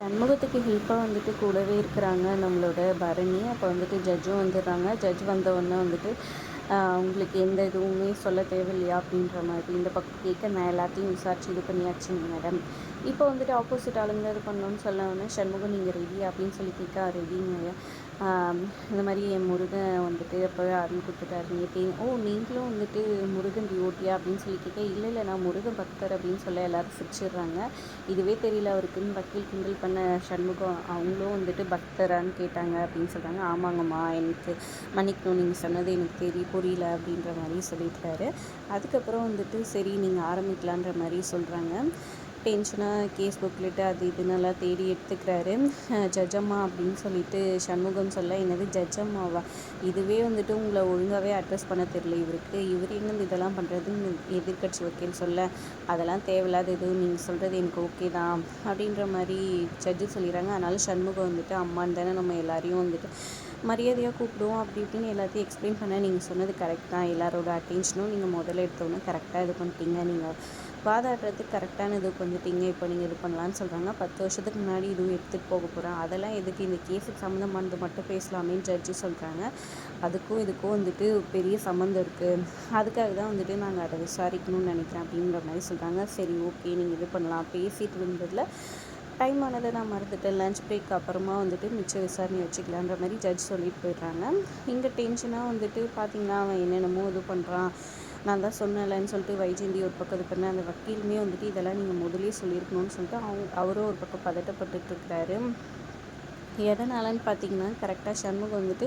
சண்முகத்துக்கு ஹெல்ப்பாக வந்துட்டு கூடவே இருக்கிறாங்க நம்மளோட பரணி. அப்போ வந்துட்டு ஜட்ஜும் வந்துடுறாங்க. ஜட்ஜ் வந்த வந்துட்டு உங்களுக்கு எந்த இதுவுமே சொல்ல தேவையில்லையா? அப்படின்ற மாதிரி இந்த பக்கம் கேட்க நான் எல்லாத்தையும் விசாரிச்சு இது பண்ணியாச்சுங்க மேடம் இப்போ வந்துட்டு ஆப்போசிட் ஆளுங்க இது பண்ணணும்னு சொல்ல உடனே சண்முகம் நீங்கள் ரெடி அப்படின்னு சொல்லி கேட்க ரெடிங்க இந்த மாதிரி என் முருகன் வந்துட்டு அப்போவே அருள் கொடுத்துட்டாரு. நீங்கள் தே ஓ நீங்களும் வந்துட்டு முருகன் டிஓட்டியா அப்படின்னு சொல்லி கேட்க இல்லை இல்லை நான் முருகன் பக்தர் அப்படின்னு சொல்ல எல்லாரும் சிரிச்சிடுறாங்க. இதுவே தெரியல அவருக்குன்னு வக்கீல் கிண்டல் பண்ண சண்முகம் அவங்களும் வந்துட்டு பக்தரான்னு கேட்டாங்க அப்படின்னு சொல்கிறாங்க ஆமாங்கம்மா எனக்கு மன்னிக்கணும். நீங்கள் சொன்னது எனக்கு தெரிய புரியல அப்படின்ற மாதிரி சொல்லிட்டாரு அதுக்கப்புறம் வந்துட்டு சரி நீங்கள் ஆரம்பிக்கலான்ற மாதிரி சொல்கிறாங்க டென்ஷனாக கேஸ் புக்லெட்டு அது இதுன்னெல்லாம் தேடி எடுத்துக்கிறாரு. ஜட்ஜம்மா அப்படின்னு சொல்லிட்டு சண்முகம் சொல்ல என்னது ஜட்ஜம்மாவா? இதுவே வந்துட்டு உங்களை ஒழுங்காகவே அட்ரஸ் பண்ண தெரியல. இவருக்கு இவர் என்ன இதெல்லாம் பண்ணுறதுன்னு எதிர்கட்சி வக்கீல் சொல்ல அதெல்லாம் தேவையில்லாத எதுவும் நீங்கள் சொல்கிறது எனக்கு ஓகே தான். அப்படின்ற மாதிரி ஜட்ஜு சொல்லிடுறாங்க. அதனால சண்முகம் வந்துட்டு அம்மான்னு தானே நம்ம எல்லாரையும் வந்துட்டு மரியாதையாக கூப்பிடுவோம் அப்படி இப்படின்னு எல்லாத்தையும் எக்ஸ்பிளைன் பண்ண நீங்கள் சொன்னது கரெக்ட் தான். எல்லாரோட அட்டென்ஷனும் நீங்கள் முதல்ல எடுத்தோன்னே கரெக்டாக இது பண்ணிட்டீங்க. நீங்கள் வாதாடுறதுக்கு கரெக்டான இது பண்ணிட்டீங்க. இப்போ நீங்கள் இது பண்ணலான்னு சொல்கிறாங்க பத்து வருஷத்துக்கு முன்னாடி இதுவும் எடுத்துகிட்டு போக போகிறேன் அதெல்லாம் எதுக்கு? இந்த கேஸுக்கு சம்மந்தமானது மட்டும் பேசலாமேன்னு ஜட்ஜி சொல்கிறாங்க அதுக்கும் இதுக்கும் வந்துட்டு பெரிய சம்மந்தம் இருக்குது அதுக்காக தான் வந்துட்டு நாங்கள் அதை விசாரிக்கணும்னு நினைக்கிறேன் அப்படின்ற மாதிரி சொல்கிறாங்க சரி ஓகே நீங்கள் இது பண்ணலாம். பேசிகிட்டு இருந்ததில் டைம் ஆனதை நான் மறந்துட்டேன். லஞ்ச் பிரேக் அப்புறமா வந்துட்டு மிச்ச விசாரணை வச்சுக்கலான்ற மாதிரி ஜட்ஜ் சொல்லிட்டு போயிடுறாங்க. இங்கே டென்ஷனாக வந்துட்டு பார்த்தீங்கன்னா அவன் என்னென்னமோ இது பண்ணுறான் நான் தான் சொன்னேன்லன்னு சொல்லிட்டு வைஜெயந்தி ஒரு பக்கம் இது பண்ண அந்த வக்கீலுமே வந்துட்டு இதெல்லாம் நீங்கள் முதலே சொல்லியிருக்கணும்னு சொல்லிட்டு அவங்க அவரும் ஒரு பக்கம் பதட்டப்பட்டுருக்கிறாரு எதனாலன்னு பார்த்தீங்கன்னா கரெக்டாக சண்முகம் வந்துட்டு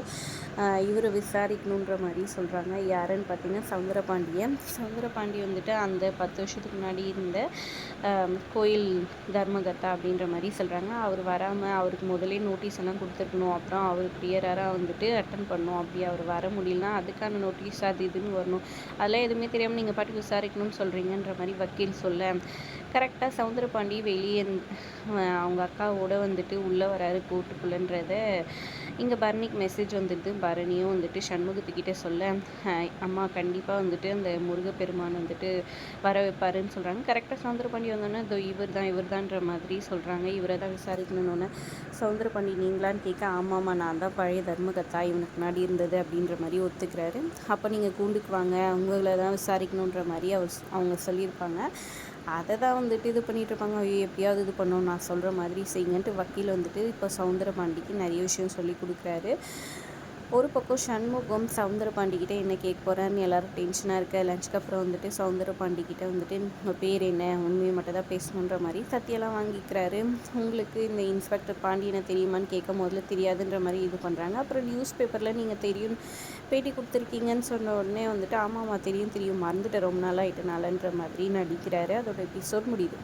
இவரை விசாரிக்கணுன்ற மாதிரி சொல்கிறாங்க யாருன்னு பார்த்தீங்கன்னா சவுந்தரபாண்டியன் சவுந்தரபாண்டி வந்துட்டு அந்த பத்து வருஷத்துக்கு முன்னாடி இருந்த கோயில் தர்மகர்த்தா அப்படின்ற மாதிரி சொல்கிறாங்க அவர் வராமல் அவருக்கு முதலே நோட்டீஸ் எல்லாம் கொடுத்துருக்கணும். அப்புறம் அவர் கிளியராக வந்துட்டு அட்டன் பண்ணணும். அப்படி அவர் வர முடியலனா அதுக்கான நோட்டீஸ் அது இதுன்னு வரணும். அதெல்லாம் எதுவுமே தெரியாமல் நீங்கள் பாட்டுக்கு விசாரிக்கணும்னு சொல்கிறீங்கன்ற மாதிரி வக்கீல் சொல்ல கரெக்டாக சவுந்தரபாண்டி வெளியே அவங்க அக்காவோட வந்துட்டு உள்ளே வராரு கூட்டுக்குள்ளன்றத இங்கே பரணிக்கு மெசேஜ் வந்துடுது பரணியும் வந்துட்டு சண்முகத்துக்கிட்ட சொல்ல அம்மா கண்டிப்பாக வந்துட்டு அந்த முருகப்பெருமான் வந்துட்டு வர வைப்பாருன்னு சொல்கிறாங்க கரெக்டாக சவுந்தரபாண்டி வந்தோன்னே இதோ இவர் தான் இவர் தான்ற மாதிரி சொல்கிறாங்க இவரை தான் விசாரிக்கணுன்னொன்னே சவுந்தரபாண்டி நீங்களான்னு கேட்க ஆமாம்மா நான் தான் பழைய தர்மகத்தா இவனுக்கு முன்னாடி இருந்தது அப்படின்ற மாதிரி ஒத்துக்கிறாரு. அப்போ நீங்கள் கூண்டுக்கு வாங்க உங்களை தான் விசாரிக்கணுன்ற மாதிரி அவர் அவங்க சொல்லியிருப்பாங்க. அதை தான் வந்துட்டு இது பண்ணிகிட்ருப்பாங்க ஐயோ எப்படியாவது இது பண்ணணும் நான் சொல்கிற மாதிரி செய்யுங்கன்ட்டு வக்கீல் வந்துட்டு இப்போ சவுந்தரபாண்டிக்கு நிறைய விஷயம் சொல்லி கொடுக்குறாரு. ஒரு பக்கம் சண்முகம் சவுந்தரபாண்டிக்கிட்ட என்ன கேட்க போகிறான்னு எல்லோரும் டென்ஷனாக இருக்க லஞ்சுக்கு அப்புறம் வந்துட்டு சவுந்தரபாண்டிக்கிட்ட வந்துட்டு உங்கள் பேர் என்ன? உண்மையை மட்டும் தான் பேசணுன்ற மாதிரி சத்தியெல்லாம் வாங்கிக்கிறாரு. உங்களுக்கு இந்த இன்ஸ்பெக்டர் பாண்டியனை தெரியுமான்னு கேட்க முதல்ல தெரியாதுன்ற மாதிரி இது பண்ணுறாங்க அப்புறம் நியூஸ் பேப்பரில் நீங்கள் தெரியும் பேட்டி கொடுத்துருக்கீங்கன்னு சொன்ன உடனே வந்துட்டு ஆமாம் தெரியும் தெரியும். மறந்துட்டேன். ரொம்ப நாளாக ஆகிட்டனாலன்ற மாதிரி நடிக்கிறாரு. அதோட எபிசோட் முடியுது.